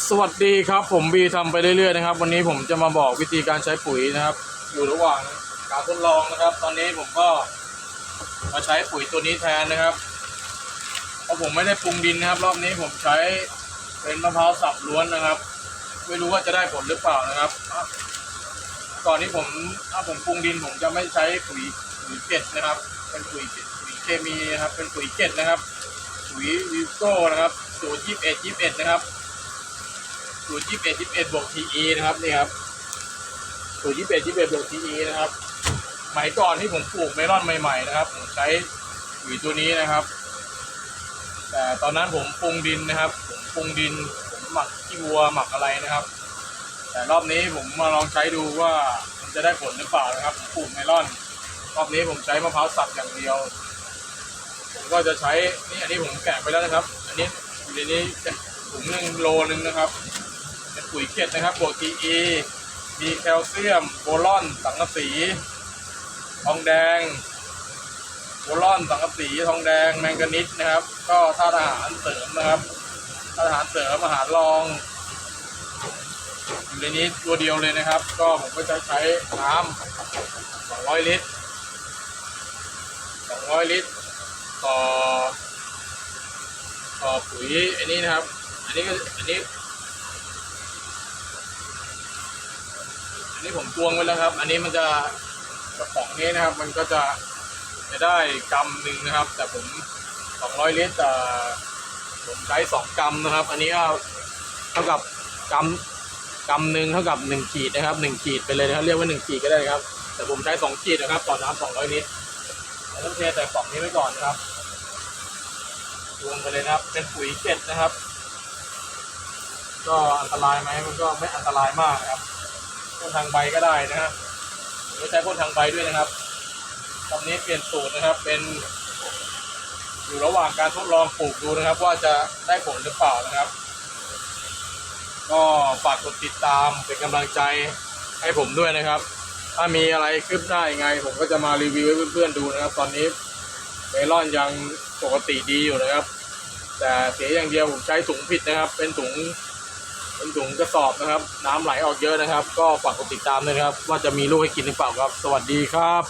สวัสดีครับผมบีทำไปเรื่อยๆนะครับ วันนี้ผมจะมาบอกวิธีการใช้ปุ๋ยนะครับ อยู่ระหว่างการทดลองนะครับ ตอนนี้ผมก็มาใช้ปุ๋ยตัวนี้แทนนะครับเพราะผมไม่ได้ปรุงดินนะครับ รอบนี้ผมใช้เป็นมะพร้าวสับล้วนนะครับ ไม่รู้ว่าจะได้ผลหรือเปล่านะครับก่อนที่ผมถ้าผมปรุงดินผมจะไม่ใช้ปุ๋ยปุ๋ยเกล็ดนะครับ เป็นปุ๋ยเกล็ดปุ๋ยเคมีนะครับ เป็นปุ๋ยเกล็ดนะครับ ปุ๋ยวิวโก้นะครับสูตรยี่สิบเอ็ดยี่สิบเอ็ดนะครับ สูตรยี่สิบเอ็ดยี่สิบเอ็ดบวกทีอีนะครับนี่ครับสูตรยี่สิบเอ็ดยี่สิบเอ็ดบวกทีอีนะครับสมัยก่อนที่ผมปลูกเมลอนใหม่ๆนะครับผมใช้ปุ๋ยตัวนี้นะครับ แต่ตอนนั้นผมปรุงดินนะครับ ผมปรุงดินผมหมักขี้วัวหมักอะไรนะครับ แต่รอบนี้ผมมาลองใช้ดูว่ามันจะได้ผลหรือเปล่านะครับผมปลูกเมลอน รอบนี้ผมใช้มะพร้าวสับอย่างเดียวผมก็จะใช้นี่อันนี้ผมแกะไปแล้วนะครับ อันนี้อยู่ในนี้ถุงหนึ่งโลนึงนะครับ เป็นปุ๋ยเกล็ดนะครับบวกทีอีมีแคลเซียมโบรอนสังกะสี ทองแดงโบรอนสังกะสีทองแดงแมงกานิสนะครับ ก็ธาตุอาหารเสริมนะครับธาตุอาหารเสริมอาหารรองอยู่ในนี้ตัวเดียวเลยนะครับ ก็ผมก็จะใช้น้ำ200 ลิตร 200 ลิตร ต่อ ต่อปุ๋ยอันนี้นะครับ อันนี้ก็อันนี้ นนี้ผมตวงไว้แล้วครับ อันนี้มันจะกระป๋องนี้นะครับ มันก็จะจะได้กำหนึ่งนะครับ แต่ผม 200 ลิตรแต่ผมใช้2กรัมนะครับ อันนี้ก็เท่ากับกำกำหนึ่งเท่ากับ 1 ขีดนะครับ 1 ขีดไปเลยนะครับเรียกว่า 1 ขีดก็ได้ครับ แต่ผมใช้ 2 ขีดนะครับ ต่อน้ำ200 ลิตรต้องเทใส่กล่องนี้ไว้ก่อนนะครับตวงไปเลยนะครับ เป็นปุ๋ยเกล็ดนะครับ ก็อันตรายไหมมันก็ไม่อันตรายมากนะครับ พ่นทางใบก็ได้นะครับหรือใช้พ่นทางใบด้วยนะครับตอนนี้เปลี่ยนสูตรนะครับเป็น อยู่ระหว่างการทดลองปลูกดูนะครับ ว่าจะได้ผลหรือเปล่านะครับ ก็ฝากกดติดตามเป็นกำลังใจให้ผมด้วยนะครับ ถ้ามีอะไรคืบหน้ายังไง ผมก็จะมารีวิวให้เพื่อนๆดูนะครับ ตอนนี้เมลอนยังปกติดีอยู่นะครับ แต่เสียอย่างเดียวผมใช้ถุงผิดนะครับ เป็นถุง เป็นถุงกระสอบนะครับ น้ำไหลออกเยอะนะครับ ก็ฝากกดติดตามด้วยนะครับ ว่าจะมีลูกให้กินหรือเปล่าครับ สวัสดีครับ